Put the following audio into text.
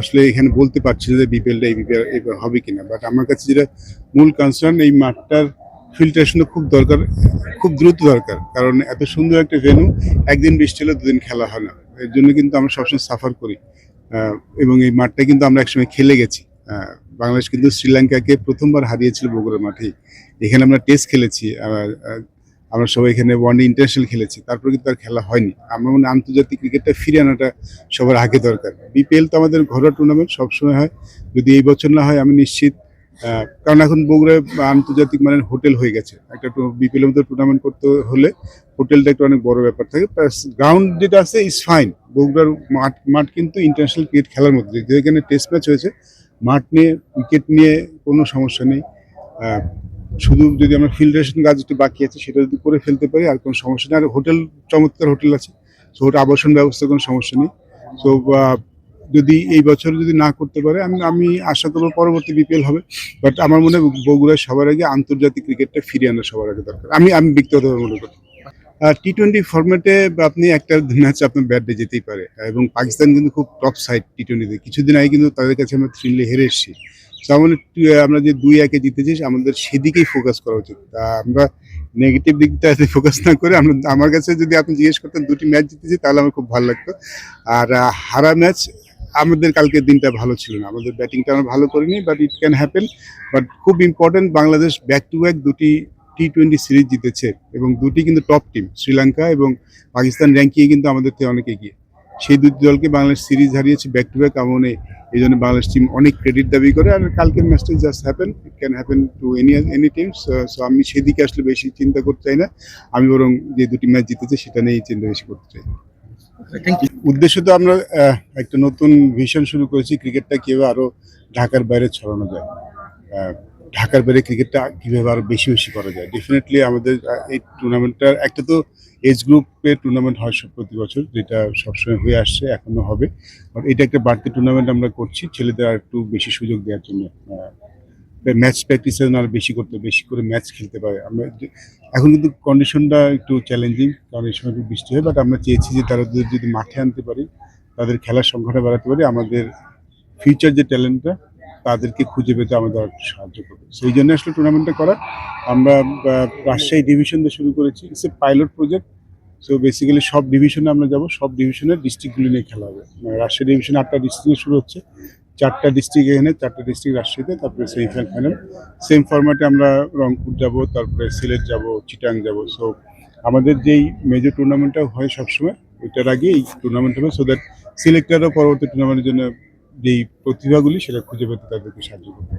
আসলে এখানে বলতে পারছি না যে বিপিএলটা এই বিপিএল এবার হবে কিনা বাট আমার কাছে যেটা মূল কনসার্ন এই মাঠটার ফিল্টারেশনটা খুব দরকার, খুব দ্রুত দরকার, কারণ এত সুন্দর একটা ভেনু একদিন বৃষ্টি হলে দুদিন খেলা হয় না। এর জন্য কিন্তু আমরা সবসময় সাফার করি। এবং এই মাঠটা কিন্তু আমরা একসময় খেলে গেছি। বাংলাদেশ কিন্তু শ্রীলঙ্কাকে প্রথমবার হারিয়েছিল বগুড়া মাঠে এখানে আমরা টেস্ট খেলেছি আমরা সবাই এখানে ওয়ান ডে ইন্টারন্যাশনাল খেলেছি, তারপর কিন্তু আর খেলা হয়নি। আমরা মনে আন্তর্জাতিক ক্রিকেটটা ফিরে আনাটা সবার আগে দরকার। বিপিএল তো আমাদের ঘরোয়া টুর্নামেন্ট সবসময় হয়, যদি এই বছর না হয় আমি নিশ্চিত কারণ এখন বগুড়ায় আন্তর্জাতিক মানের হোটেল হয়ে গেছে। একটা বিপিএলের মধ্যে টুর্নামেন্ট করতে হলে হোটেলটা একটা অনেক বড় ব্যাপার থাকে। প্লাস গ্রাউন্ড যেটা আছে ইজ ফাইন বগুড়ার মাঠ মাঠ কিন্তু ইন্টারন্যাশনাল ক্রিকেট খেলার মধ্যে যেখানে টেস্ট ম্যাচ হয়েছে, মাঠ নিয়ে উইকেট নিয়ে কোনো সমস্যা নেই। শুধু যদি আমরা ফিল্টারেশন কাজ একটু বাকি আছে, সেটা যদি করে ফেলতে পারি, আর কোনো সমস্যা নেই। আর হোটেল চমৎকার হোটেল আছে। সো ওটা আবাসন ব্যবস্থা কোনো সমস্যা নেই। সো যদি এই বছর যদি না করতে পারে, আমি আমি আশা করব পরবর্তী বিপিএল হবে। বাট আমার মনে হয় বগুড়ায় সবার আগে আন্তর্জাতিক ক্রিকেটটা ফিরিয়ে আনা সবার আগে দরকার। আমি আমি ব্যক্তিগতভাবে মনে করি। টি টোয়েন্টি ফরম্যাটে আপনি একটা ম্যাচ আপনার ব্যাট যেতেই পারে। এবং পাকিস্তান কিন্তু খুব টপ সাইড টি টোয়েন্টিতে কিছুদিন আগে কিন্তু তাদের কাছে আমরা থ্রিলে হেরে এসেছি। তো আমাদের টু- আমরা যে দুই একে জিতেছি, আমাদের সেদিকেই ফোকাস করা উচিত। আমরা নেগেটিভ দিকটা ফোকাস না করে, আমরা, আমার কাছে যদি আপনি জিজ্ঞেস করতেন দুটি ম্যাচ জিতেছি, তাহলে আমার খুব ভালো লাগতো। আর হারা ম্যাচ আমাদের কালকের দিনটা ভালো ছিল না। আমাদের ব্যাটিংটা আমরা ভালো করিনি but it can happen but খুব important Bangladesh back to back দুটি টি টোয়েন্টি সিরিজ জিতেছে, এবং দুটি কিন্তু টপ টিম শ্রীলঙ্কা এবং পাকিস্তান র্যাঙ্কিংয়ে কিন্তু আমাদের থেকে অনেক এগিয়ে। সেই দুটি দলকে বাংলাদেশ সিরিজ হারিয়েছে ব্যাক টু ব্যাক এমন এই জন্য বাংলাদেশ টিম অনেক ক্রেডিট দাবি করে আর কালকের ম্যাচটা just happen it can happen to any any team so আমি সেদিকে আসলে বেশি চিন্তা করতে চাই না। আমি বরং যে দুটি ম্যাচ জিতেছে সেটা নিয়েই চিন্তা বেশি করতে চাই। উদ্দেশ্য তো আমরা একটা নতুন ভিশন শুরু করেছি ক্রিকেটটা কীভাবে আরও ঢাকার বাইরে ছড়ানো যায়। ঢাকার বাইরে ক্রিকেটটা কীভাবে আরও বেশি বেশি করা যায়? ডেফিনেটলি আমাদের এই টুর্নামেন্টটার একটা তো এজ গ্রুপের টুর্নামেন্ট হয় প্রতি বছর, যেটা সবসময় হয়ে আসছে এখনও হবে। আর এটা একটা বাড়তি টুর্নামেন্ট আমরা করছি, ছেলেদের আর একটু বেশি সুযোগ দেওয়ার জন্য। ম্যাচ প্র্যাকটিস আর বেশি করতে, বেশি করে ম্যাচ খেলতে পারে। আমরা এখন কিন্তু কন্ডিশনটা একটু চ্যালেঞ্জিং কারণ এই সময় একটু বৃষ্টি হয় বাট আমরা চেয়েছি যে তারা যদি মাঠে আনতে পারি, তাদের খেলার সংখ্যাটা বাড়াতে পারি, আমাদের ফিউচার যে ট্যালেন্টটা তাদেরকে খুঁজে পেতে আমাদের সাহায্য করবে। সেই জন্য আসলে টুর্নামেন্টটা করা। আমরা রাজশাহী ডিভিশন দিয়ে শুরু করেছি। It's a pilot project so basically সব ডিভিশনে আমরা যাব। সব ডিভিশনের ডিস্ট্রিক্টগুলি নিয়ে খেলা হবে। মানে রাজশাহী ডিভিশনে আটটা ডিস্ট্রিক্টে শুরু হচ্ছে। চারটা ডিস্ট্রিক্ট এখানে, চারটা ডিস্ট্রিক্ট রাজশাহীতে, তারপরে সেমিফাইনাল ফাইনাল সেম ফরম্যাটে আমরা রংপুর যাব, তারপরে সিলেট যাব, চিটাং যাব। সো আমাদের যেই মেজর টুর্নামেন্টটা হয় সবসময়, ওইটার আগে এই টুর্নামেন্ট হবে। সো দ্যাট সিলেক্টারও পরবর্তী টুর্নামেন্টের জন্য যেই প্রতিভাগুলি সেটা খুঁজে পেতে তাদেরকে সাহায্য করবে